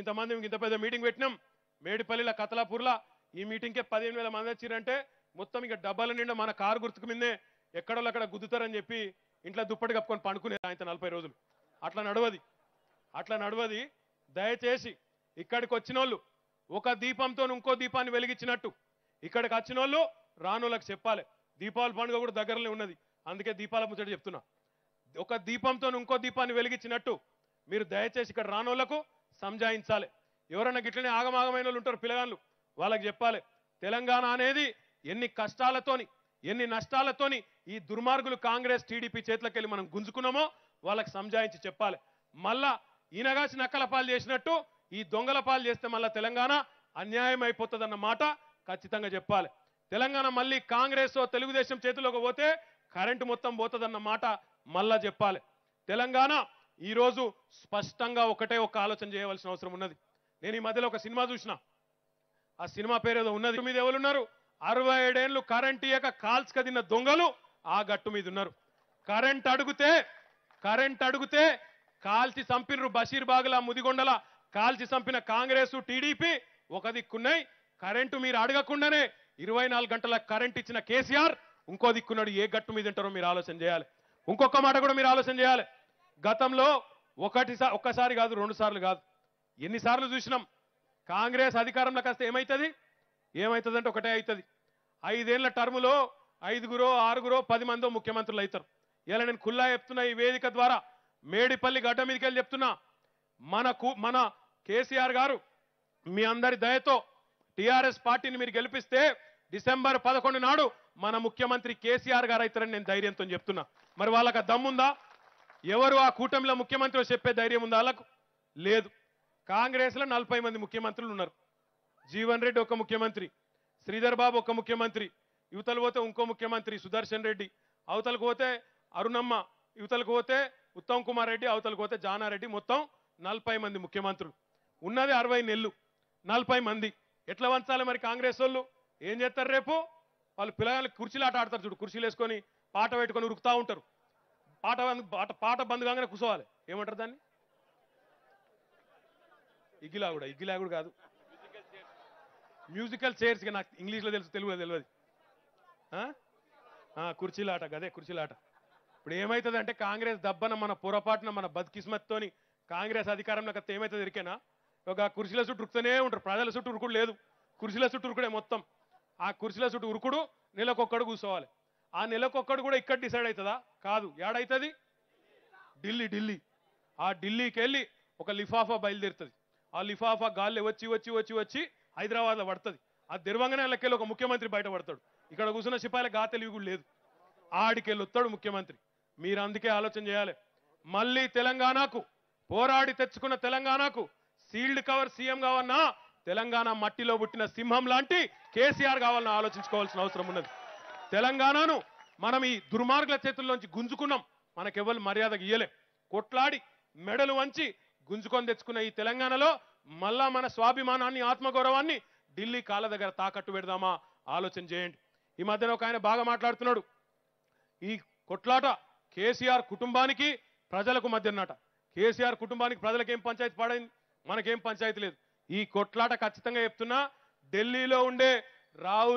ఇంతమంది ఇంత పెద్ద మీటింగ్ పెట్టినాం. మేడిపల్లిల కతలాపూర్లా ఈ మీటింగ్కే పదిహేను వేల మంది వచ్చిరంటే మొత్తం ఇక డబ్బాల నిండా మన కారు గుర్తుకు మీదే ఎక్కడో అక్కడ గుద్దుతారని చెప్పి ఇంట్లో దుప్పటి కప్పుకొని పండుకునే ఆయన నలభై రోజులు. అట్లా నడవది. అట్లా నడవది. దయచేసి ఇక్కడికి వచ్చిన వాళ్ళు ఒక దీపంతో ఇంకో దీపాన్ని వెలిగించినట్టు ఇక్కడికి వచ్చిన వాళ్ళు రానోళ్ళకి చెప్పాలి. దీపావళి పండుగ కూడా దగ్గరలో ఉన్నది. అందుకే దీపాల ముచ్చట చెప్తున్నా. ఒక దీపంతో ఇంకో దీపాన్ని వెలిగించినట్టు మీరు దయచేసి ఇక్కడ రానోళ్ళకు సంజాయించాలి. ఎవరన్నా గిట్లనే ఆగమాగమైన వాళ్ళు ఉంటారు పిల్లగాళ్ళు వాళ్ళకి చెప్పాలి. తెలంగాణ అనేది ఎన్ని కష్టాలతోని ఎన్ని నష్టాలతోని ఈ దుర్మార్గులు కాంగ్రెస్ టీడీపీ చేతులకు వెళ్ళి మనం గుంజుకున్నామో వాళ్ళకి సంజాయించి చెప్పాలి. మళ్ళా ఈనగాసి నక్కల పాలు చేసినట్టు ఈ దొంగల పాలు చేస్తే మళ్ళా తెలంగాణ అన్యాయం అయిపోతుందన్న మాట ఖచ్చితంగా చెప్పాలి. తెలంగాణ మళ్ళీ కాంగ్రెస్ తెలుగుదేశం చేతిలోకి పోతే కరెంటు మొత్తం పోతుందన్న మాట మళ్ళా చెప్పాలి. తెలంగాణ ఈరోజు స్పష్టంగా ఒకటే ఒక ఆలోచన చేయవలసిన అవసరం ఉన్నది. నేను ఈ మధ్యలో ఒక సినిమా చూసిన. ఆ సినిమా పేరు ఏదో ఉన్నది. మీద ఎవరున్నారు అరవై ఏడేళ్ళు కరెంట్ ఇయ్యక కాల్స్ కదిన దొంగలు ఆ గట్టు మీద ఉన్నారు. కరెంట్ అడిగితే కరెంట్ అడిగితే కాల్చి చంపినరు బషీర్ బాగుల ముదిగొండల. కాల్చి చంపిన కాంగ్రెస్ టీడీపీ ఒక దిక్కున్నాయి. కరెంటు మీరు అడగకుండానే ఇరవై నాలుగు గంటల కరెంట్ ఇచ్చిన కేసీఆర్ ఇంకో దిక్కున్నాడు. ఏ గట్టు మీద ఉంటారో మీరు ఆలోచన చేయాలి. ఇంకొక మాట కూడా మీరు ఆలోచన చేయాలి. గతంలో ఒకటి ఒక్కసారి కాదు రెండు సార్లు కాదు. ఎన్నిసార్లు చూసినాం? కాంగ్రెస్ అధికారంలోకి వస్తే ఏమవుతుంది ఏమవుతుంది అంటే ఒకటే అవుతుంది. ఐదేళ్ళ టర్ములో ఐదుగురో ఆరుగురో పది మందో ముఖ్యమంత్రులు అవుతారు. ఇలా నేను కుల్లా చెప్తున్నా ఈ వేదిక ద్వారా. మేడిపల్లి గడ్డ మీదకి వెళ్ళి చెప్తున్నా. మనకు మన కేసీఆర్ గారు మీ అందరి దయతో టీఆర్ఎస్ పార్టీని మీరు గెలిపిస్తే డిసెంబర్ పదకొండు నాడు మన ముఖ్యమంత్రి కేసీఆర్ గారు అవుతారని నేను ధైర్యంతో చెప్తున్నా. మరి వాళ్ళకి దమ్ముందా? ఎవరు ఆ కూటమిలో ముఖ్యమంత్రి చెప్పే ధైర్యం ఉందా వాళ్ళకు? లేదు. కాంగ్రెస్లో నలభై మంది ముఖ్యమంత్రులు ఉన్నారు. జీవన్ రెడ్డి ఒక ముఖ్యమంత్రి శ్రీధర్ బాబు ఒక ముఖ్యమంత్రి యువతలు పోతే ఇంకో ముఖ్యమంత్రి సుదర్శన్ రెడ్డి అవతలకు పోతే అరుణమ్మ యువతలకు పోతే ఉత్తమ్ కుమార్ రెడ్డి అవతలకు పోతే జానారెడ్డి మొత్తం నలభై మంది ముఖ్యమంత్రులు. ఉన్నది అరవై నెలలు. నలభై మంది. ఎట్లా వంచాలి మరి కాంగ్రెస్ వాళ్ళు? ఏం చేస్తారు రేపు? వాళ్ళు పిల్లలు కుర్చీలు ఆట ఆడతారు చూడు కుర్చీలు వేసుకొని పాట పెట్టుకొని ఉరుకుతూ ఉంటారు. పాట బంద్- పాట పాట బంద్ కాగానే కూర్చోవాలి. ఏమంటారు దాన్ని? ఇగ్గిలాగుడు ఇగ్గిలాగుడు కాదు. మ్యూజికల్ చైర్స్ నాకు ఇంగ్లీష్లో తెలుసు తెలుగులో తెలియదు ఆ? ఆ, కుర్చీలాట గదే కుర్చీలాట. ఇప్పుడు ఏమవుతుంది అంటే కాంగ్రెస్ దబ్బన మన పొరపాటున మన బతికిస్మత్తోని కాంగ్రెస్ అధికారంలోకి వస్తే ఏమైతే దొరికేనా ఒక కుర్చీల చుట్టూ ఉరుకుతూనే ఉంటారు. ప్రజల చుట్టూ ఉరుకుడు లేదు. కుర్చీల చుట్టూ ఉరుకుడే మొత్తం. ఆ కుర్చీల చుట్టూ ఉరుకుడు నెలకొక్కడు కూర్చోవాలి. ఆ నెలకొక్కడు కూడా ఇక్కడ డిసైడ్ అవుతుందా? కాదు. ఏడైతుంది ఢిల్లీ ఢిల్లీ. ఆ ఢిల్లీకి వెళ్ళి ఒక లిఫాఫా బయలుదేరుతుంది. ఆ లిఫాఫా గాలి వచ్చి వచ్చి వచ్చి వచ్చి హైదరాబాద్లో పడుతుంది. ఆ దిర్వంగనే వెళ్ళకెళ్ళి ఒక ముఖ్యమంత్రి బయట పడతాడు. ఇక్కడ కూర్చున్న సిపాయిల గా తెలివి కూడా లేదు. ఆడికెళ్ళి వస్తాడు ముఖ్యమంత్రి. మీరు అందుకే ఆలోచన చేయాలి. మళ్ళీ తెలంగాణకు పోరాడి తెచ్చుకున్న తెలంగాణకు సీల్డ్ కవర్ సీఎం కావన్నా తెలంగాణ మట్టిలో పుట్టిన సింహం లాంటి కేసీఆర్ కావాలని ఆలోచించుకోవాల్సిన అవసరం ఉన్నది. తెలంగాణను మనం ఈ దుర్మార్గుల చేతుల్లోంచి గుంజుకున్నాం. మనకెవ్వరు మర్యాద ఇయ్యలే. కొట్లాడి మెడలు వంచి గుంజుకొని తెచ్చుకున్న ఈ తెలంగాణలో మళ్ళా మన స్వాభిమానాన్ని ఆత్మగౌరవాన్ని ఢిల్లీ కాళ్ళ దగ్గర తాకట్టు పెడదామా? ఆలోచన చేయండి. ఈ మధ్యన ఒక ఆయన బాగా మాట్లాడుతున్నాడు. ఈ కొట్లాట కేసీఆర్ కుటుంబానికి ప్రజలకు మధ్యన్నట కేసీఆర్ కుటుంబానికి ప్రజలకు ఏం పంచాయతీ పడింది మనకేం పంచాయతీ లేదు. ఈ కొట్లాట ఖచ్చితంగా చెప్తున్నా ఢిల్లీలో ఉండే రాహుల్